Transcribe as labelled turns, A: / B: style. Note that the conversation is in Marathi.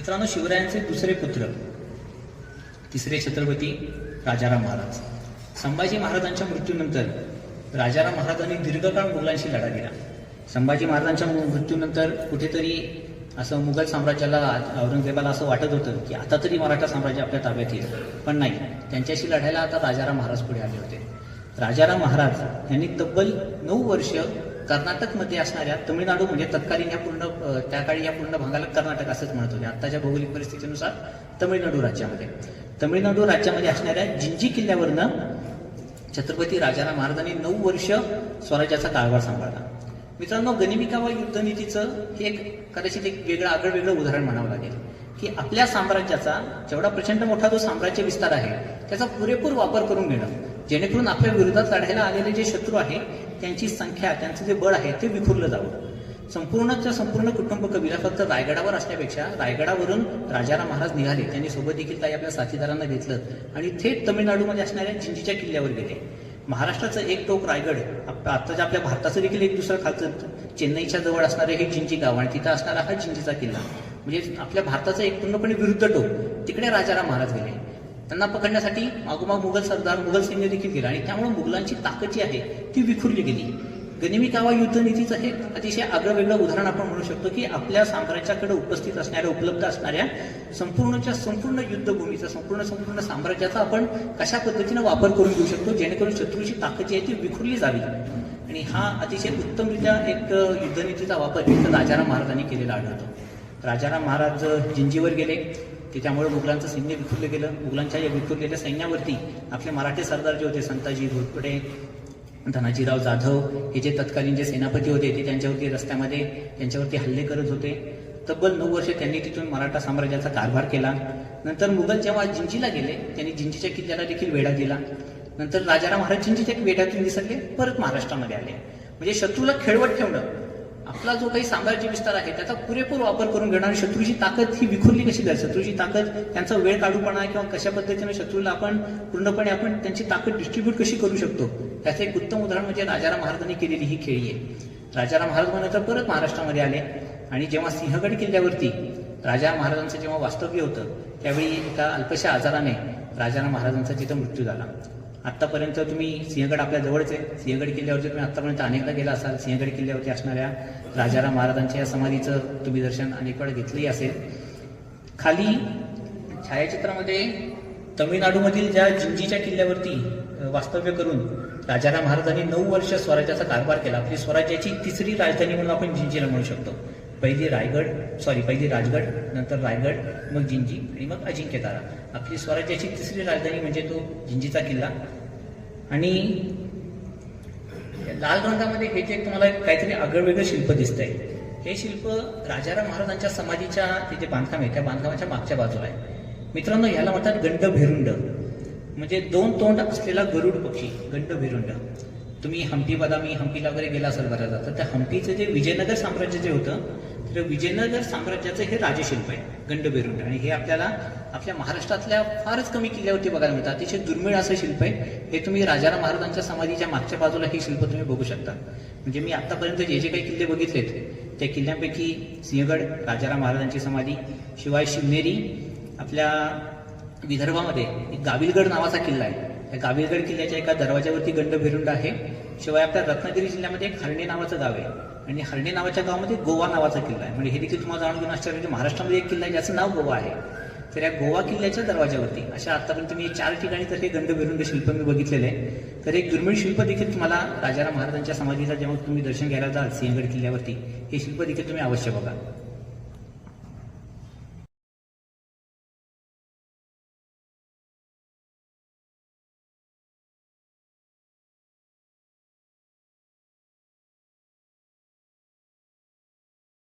A: मित्रांनो शिवरायांचे दुसरे पुत्र तिसरे छत्रपती राजाराम महाराज. संभाजी महाराजांच्या मृत्यूनंतर राजाराम महाराजांनी दीर्घकाळ मुघलांशी लढा दिला संभाजी महाराजांच्या मृत्यूनंतर कुठेतरी असं मुघल साम्राज्याला औरंगजेबाला असं वाटत होतं की आता तरी मराठा साम्राज्य आपल्या ताब्यात येईल. पण नाही त्यांच्याशी लढायला आता राजाराम महाराज पुढे आले होते. राजाराम महाराज यांनी तब्बल नऊ वर्ष कर्नाटकमध्ये असणाऱ्या तमिळनाडू म्हणजे तत्कालीन या पूर्ण त्या काळी या पूर्ण भागाला कर्नाटक असंच म्हणत होते. आत्ताच्या भौगोलिक परिस्थितीनुसार तमिळनाडू राज्यामध्ये. तमिळनाडू राज्यामध्ये असणाऱ्या जिंजी किल्ल्यावरनं छत्रपती राजाराम महाराजांनी नऊ वर्ष स्वराज्याचा कारभार सांभाळला. मित्रांनो गनिमिकावा युद्धनीतीचं हे एक कदाचित एक वेगळं आगळं वेगळं उदाहरण म्हणावं लागेल. की आपल्या साम्राज्याचा जेवढा प्रचंड मोठा जो साम्राज्य विस्तार आहे त्याचा पुरेपूर वापर करून घेणं. जेणेकरून आपल्या विरोधात लढायला आलेले जे शत्रू आहे त्यांची संख्या त्यांचं जे बळ आहे ते विखुरलं जावं. संपूर्णच्या संपूर्ण कुटुंब कबीला फक्त रायगडावर असण्यापेक्षा रायगडावरून राजाराम महाराज निघाले. त्यांनी सोबत देखील काही आपल्या साथीदारांना घेतलं आणि थेट तमिळनाडूमध्ये असणाऱ्या जिंजीच्या किल्ल्यावर गेले. महाराष्ट्राचं एक टोक रायगड आप- आत्ताच्या आपल्या भारताचं देखील एक दुसरं खालचं चेन्नईच्या जवळ असणारे हे जिंजी गाव आणि तिथं असणारा हा जिंजीचा किल्ला. म्हणजे आपल्या भारताचं एक पूर्णपणे विरुद्ध टोक. तिकडे राजाराम महाराज गेले. त्यांना पकडण्यासाठी मागोमाग मुघल सरदार मुघल सैन्य देखील गेलं. आणि त्यामुळे मुघलांची ताकद जी आहे ती विखुरली गेली. गनिमी कावा युद्धनीतीचं हे अतिशय आगळं उदाहरण आपण म्हणू शकतो की आपल्या साम्राज्याकडे उपस्थित असणाऱ्या उपलब्ध असणाऱ्या संपूर्णच्या संपूर्ण युद्धभूमीचा संपूर्ण संपूर्ण साम्राज्याचा आपण कशा पद्धतीनं वापर करून घेऊ शकतो जेणेकरून शत्रूची ताकद जी आहे ती विखुरली जावी. आणि हा अतिशय उत्तमरित्या एक युद्धनीतीचा वापर राजाराम महाराजांनी केलेला आढळतो. राजाराम महाराज जिंजीवर गेले. की त्यामुळे मुघलांचं सैन्य विखुरलं गेलं. मुघलांच्या या विखुरलेल्या सैन्यावरती आपले मराठे सरदार जे होते संताजी घोरपडे धनाजीराव जाधव हे जे तत्कालीन जे सेनापती होते ते त्यांच्यावरती रस्त्यामध्ये त्यांच्यावरती हल्ले करत होते. तब्बल नऊ वर्ष त्यांनी तिथून मराठा साम्राज्याचा कारभार केला. नंतर मुघल जेव्हा जिंजीला गेले त्यांनी जिंजीच्या किल्ल्याला देखील वेढा दिला. नंतर राजाराम महाराज जिंजीच्या वेढ्यातून विसरले परत महाराष्ट्रामध्ये आले. म्हणजे शत्रूला खेळवत ठेवणं आपला जो काही साम्राज्य विस्तार आहे त्याचा पुरेपूर वापर करून घेणार शत्रूची ताकद ही विखुरली कशी जाईल? शत्रूची ताकद त्यांचा वेळ काढूपणा किंवा कशा पद्धतीने शत्रूला आपण पूर्णपणे आपण त्यांची ताकद डिस्ट्रीब्यूट कशी करू शकतो? त्याचं एक उत्तम उदाहरण म्हणजे राजाराम महाराजांनी केलेली ही खेळी आहे. राजाराम महाराज नंतर परत महाराष्ट्रामध्ये आले. आणि जेव्हा सिंहगड किल्ल्यावरती राजा महाराजांचं जेव्हा वास्तव्य होतं त्यावेळी एका अल्पशा आजाराने राजाराम महाराजांचा तिथं मृत्यू झाला. आत्तापर्यंत तुम्ही सिंहगड आपल्या जवळच. आहे सिंहगड किल्ल्यावरती तुम्ही आत्तापर्यंत अनेकदा गेला असाल सिंहगड किल्ल्यावरती असणाऱ्या राजाराम महाराजांच्या या समाधीचं तुम्ही दर्शन अनेक वेळा घेतलंही असेल. खाली छायाचित्रामध्ये तमिळनाडूमधील ज्या जिंजीच्या किल्ल्यावरती वास्तव्य करून राजाराम महाराजांनी नऊ वर्ष स्वराज्याचा कारभार केला. आपली स्वराज्याची तिसरी राजधानी म्हणून आपण जिंजीला म्हणू शकतो. पहिली रायगड सॉरी पहिली राजगड नंतर रायगड मग जिंजी आणि मग अजिंक्यतारा. आपली स्वराज्याची तिसरी राजधानी म्हणजे तो जिंजीचा किल्ला. आणि लाल रंगामध्ये हे जे तुम्हाला काहीतरी आगळवेगळं शिल्प शिल्प दिसतंय. हे शिल्प राजाराम महाराजांच्या समाधीच्या ते जे बांधकाम आहे. त्या बांधकामाच्या मागच्या बाजूला आहे. मित्रांनो ह्याला म्हणतात गंड भेरुंड. म्हणजे दोन तोंड असलेला गरुड पक्षी गंड भेरुंड. तुम्ही हम्पी बदामी हम्पीला वगैरे गेला असेल बऱ्याचदा तर त्या हम्पीचं जे विजयनगर साम्राज्य जे होतं तर विजयनगर साम्राज्याचं हे राजशिल्प आहे गंडबेरुंड आणि हे आपल्याला आपल्या महाराष्ट्रातल्या फारच कमी किल्ल्यावरती बघायला मिळतं अतिशय दुर्मिळ असं शिल्प आहे. हे तुम्ही राजाराम महाराजांच्या समाधीच्या मागच्या बाजूला हे शिल्प तुम्ही बघू शकता. म्हणजे मी आतापर्यंत जे जे काही किल्ले बघितलेत त्या किल्ल्यांपैकी सिंहगड राजाराम महाराजांची समाधी शिवाय शिवनेरी आपल्या विदर्भामध्ये एक गाविलगड नावाचा किल्ला आहे. त्या गाविलगड किल्ल्याच्या एका दरवाजावरती गंड भिरुंड आहे. शिवाय आपल्या रत्नागिरी जिल्ह्यामध्ये एक हरणे नावाचं गाव आहे. आणि हर्णे नावाच्या गावामध्ये गोवा नावाचा किल्ला आहे. म्हणजे हे देखील तुम्हाला जाणून घेऊन असणार म्हणजे महाराष्ट्रामध्ये एक किल्ला आहे ज्याचं नाव गोवा आहे. तर या गोवा किल्ल्याच्या दरवाजावरती अशा आतापर्यंत मी चार ठिकाणी तर हे गंड शिल्प मी बघितलेले आहे. तर एक दुर्मिळ शिल्प देखील तुम्हाला राजाराम महाराजांच्या समाधीचा जेव्हा तुम्ही दर्शन घ्यायला जाल सिंहगड किल्ल्यावरती हे शिल्प देखील तुम्ही अवश्य बघा.